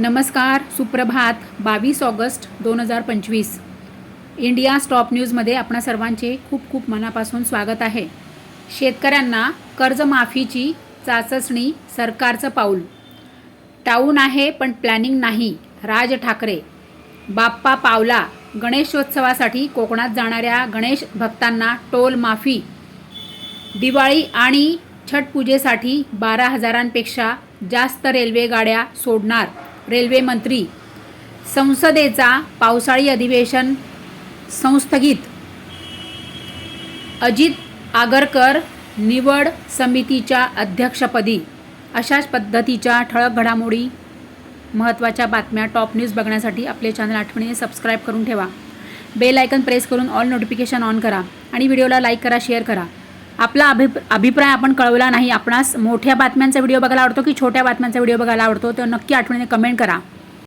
नमस्कार सुप्रभात. बावीस ऑगस्ट दोन हजार पंचवीस. इंडिया स्टॉप न्यूजमध्ये आपणा सर्वांचे खूप खूप मनापासून स्वागत आहे. शेतकऱ्यांना कर्जमाफीची चाचणी सरकारचं पाऊल. टाऊन आहे पण प्लॅनिंग नाही. राज ठाकरे बाप्पा पावला गणेशोत्सवासाठी कोकणात जाणाऱ्या गणेश भक्तांना टोल माफी. दिवाळी आणि छठ पूजेसाठी बारा हजारांपेक्षा जास्त रेल्वे गाड्या सोडणार. रेल्वे मंत्री. संसदेचा पावसाळी अधिवेशन संस्थगित. अजित आगरकर निवड समितीच्या अध्यक्षपदी. अशाच पद्धतीच्या ठळक घडामोडी महत्त्वाच्या बातम्या टॉप न्यूज बघण्यासाठी आपले चॅनल आठवणीने सबस्क्राईब करून ठेवा. बेल आयकन प्रेस करून ऑल नोटिफिकेशन ऑन करा आणि व्हिडिओला लाईक करा शेअर करा. आपला अभिप अभिप्राय आपण कळवला नाही आपणास मोठ्या बातम्यांचा व्हिडिओ बघायला आवडतो की छोट्या बातम्यांचा व्हिडिओ बघायला आवडतो तर नक्की आठवणीने कमेंट करा.